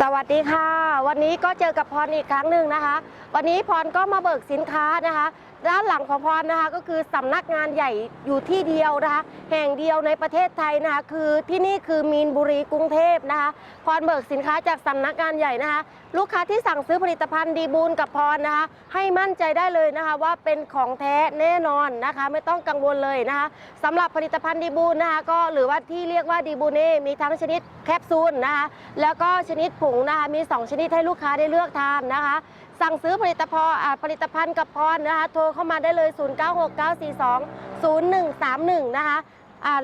สวัสดีค่ะ วันนี้ก็เจอกับพรอีกครั้งหนึ่งนะคะ วันนี้พรก็มาเบิกสินค้านะคะด้านหลังของพรนะคะก็คือสำนักงานใหญ่อยู่ที่เดียวนะคะ แห่งเดียวในประเทศไทยนะคะคือที่นี่คือมีนบุรีกรุงเทพนะคะพรเบิกสินค้าจากสำนักงานใหญ่นะคะ ลูกค้าที่สั่งซื้อผลิตภัณฑ์ดีบูลกับพรนะคะ ให้มั่นใจได้เลยนะคะว่าเป็นของแท้แน่นอนนะคะ ไม่ต้องกังวลเลยนะคะสำหรับผลิตภัณฑ์ดีบูลนะคะก็หรือว่าที่เรียกว่าดีบูเน่มีทั้งชนิดแคปซูลนะคะแล้วก็ชนิดผงนะคะมี 2 ชนิดให้ลูกค้าได้เลือกทานนะคะ สั่งซื้อผลิตภัณฑ์ผลิตภัณฑ์กับพรนะคะโทรเข้ามาได้เลย 0969420131 นะคะ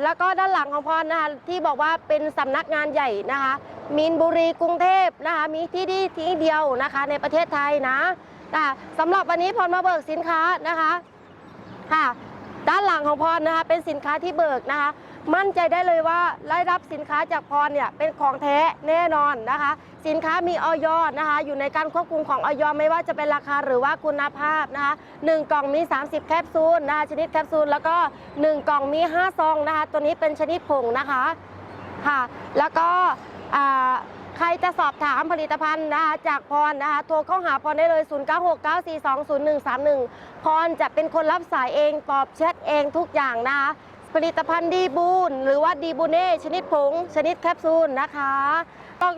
แล้วก็ด้านหลังของพรนะคะที่บอกว่าเป็นสำนักงานใหญ่นะคะมีนบุรีกรุงเทพนะคะมีที่ดีที่เดียวนะคะในประเทศไทยนะนะะสำหรับวันนี้พรมาเบิกสินค้านะคะค่ะด้านหลังของพรนะคะเป็นสินค้าที่เบิกนะคะ มั่นใจได้เลยว่าได้รับสินค้าจากพรเนี่ยเป็นของแท้แน่นอนนะคะ สินค้ามีออยนะคะ อยู่ในการควบคุมของออยไม่ว่าจะเป็นราคาหรือว่าคุณภาพนะคะหนึ่งกล่องมี 30 แคปซูลนะคะชนิดแคปซูลแล้วก็ 1 กล่องมี 5 ซองนะคะ ตัวนี้เป็นชนิดผงนะคะค่ะ แล้วก็ใครจะสอบถามผลิตภัณฑ์นะคะจากพรนะคะโทรเข้าหาพรได้เลย 0969420131 พรจะเป็นคนรับสายเองตอบแชทเองทุกอย่างนะคะ ผลิตภัณฑ์ดีบูนหรือว่าดีบูเน่ชนิดผง ชนิดแคปซูลนะคะต้อง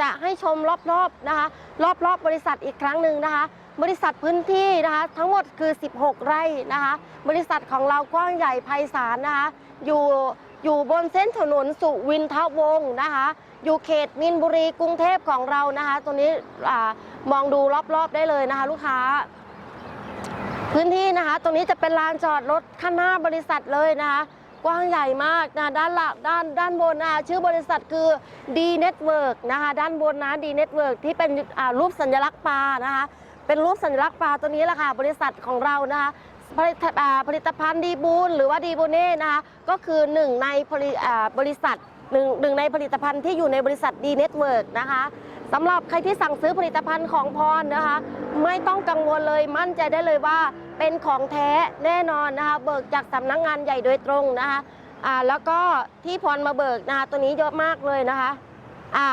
จะให้ชมรอบๆนะคะรอบๆบบริษัทอีกครั้งหนึ่งนะคะ บริษัทพื้นที่นะคะทั้งหมดคือ 16 ไร่นะคะ บริษัทของเรากว้างใหญ่ไพศาลนะคะอยู่อยู่บนเส้นถนนสุวินทวงศ์นะคะ อยู่เขตมินบุรีกรุงเทพของเรานะคะ ตัวนี้อมองดูรอบๆได้เลยนะคะ ลูกค้า พื้นที่นะคะ ตรงนี้จะเป็นลานจอดรถข้างหน้าบริษัทเลยนะคะ กว้างใหญ่มากนะด้านหลังด้านด้านบนนะคะชื่อบริษัทคือ D Network นะคะ ด้านบนนะ D Network ที่เป็นรูปสัญลักษณ์ปลานะคะ เป็นรูปสัญลักษณ์ปลาตัวนี้แหละค่ะบริษัทของเรานะคะผลิตผลิตภัณฑ์ดีบูลหรือว่าดีบูเน่นะคะก็คือหนึ่งในบริษัทหนึ่งหนึ่งในผลิตภัณฑ์ที่อยู่ในบริษัท D Network นะคะ สำหรับใครที่สั่งซื้อผลิตภัณฑ์ของพรนะคะ ไม่ต้องกังวลเลยมั่นใจได้เลยว่าเป็นของแท้แน่นอนนะคะเบิกจากสำนักงงานใหญ่โดยตรงนะคะอ่าแล้วก็ที่พรมาเบิกนะคะตัวนี้เยอะมากเลยนะคะอ่า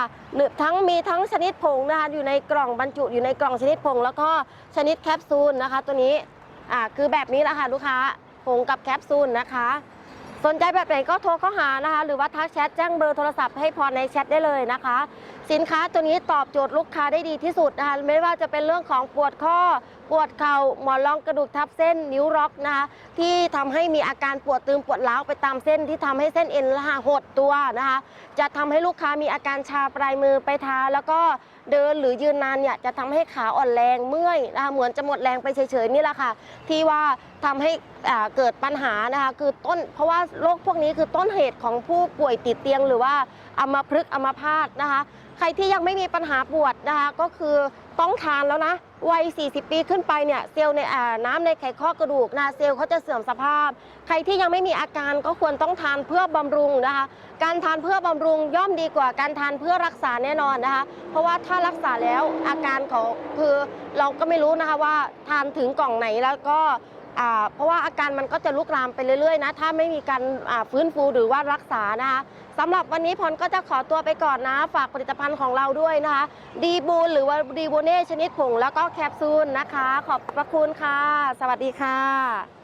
ทั้งมีทั้งชนิดผงนะคะอยู่ในกล่องบรรจุอยู่ในกล่องชนิดผง แล้วก็ชนิดแคปซูลนะคะ ตัวนี้อ่าคือแบบนี้แหละค่ะลูกค้าผงกับแคปซูลนะคะ สนใจแบบไหนก็โทรเข้าหานะคะ หรือว่าทักแชทแจ้งเบอร์โทรศัพท์ให้พรในแชทได้เลยนะคะ สินค้าตัวนี้ตอบโจทย์ลูกค้าได้ดีที่สุดนะคะไม่ว่าจะเป็นเรื่องของปวดข้อ ปวดเข่าหมอนรองกระดูกทับเส้นนิ้วร็อกนะคะที่ทำให้มีอาการปวดตึงปวดร้าวไปตามเส้นที่ทำให้เส้นเอ็นละหดตัวนะคะจะทำให้ลูกค้ามีอาการชาปลายมือไปเท้าแล้วก็เดินหรือยืนนานเนี่ยจะทำให้ขาอ่อนแรงเมื่อยนะคะเหมือนจะหมดแรงไปเฉยๆนี่แหละค่ะ ที่ว่าทำให้เกิดปัญหานะคะคือต้น เพราะว่าโรคพวกนี้คือต้นเหตุของผู้ป่วยติดเตียงหรือว่าอัมพฤกษ์อัมพาตนะคะ ใครที่ยังไม่มีปัญหาปวดนะคะ ก็คือต้องทานแล้วนะ วัย 40 ปีขึ้นไปเนี่ยเซลล์ในน้ำในไขข้อกระดูกนะเซลล์เขาจะเสื่อมสภาพ ใครที่ยังไม่มีอาการก็ควรต้องทานเพื่อบำรุงนะคะ การทานเพื่อบำรุงย่อมดีกว่าการทานเพื่อรักษาแน่นอนนะคะ เพราะว่าถ้ารักษาแล้วอาการเขาคือเราก็ไม่รู้นะคะว่าทานถึงกล่องไหนแล้วก็ เพราะว่าอาการมันก็จะลุกลามไปเรื่อยๆนะถ้าไม่มีการฟื้นฟูหรือว่ารักษานะคะสำหรับวันนี้พรก็จะขอตัวไปก่อนนะ ฝากผลิตภัณฑ์ของเราด้วยนะคะดีบูลหรือว่าดีโบเน่ชนิดผงแล้วก็แคปซูลนะคะ ขอบพระคุณค่ะ สวัสดีค่ะ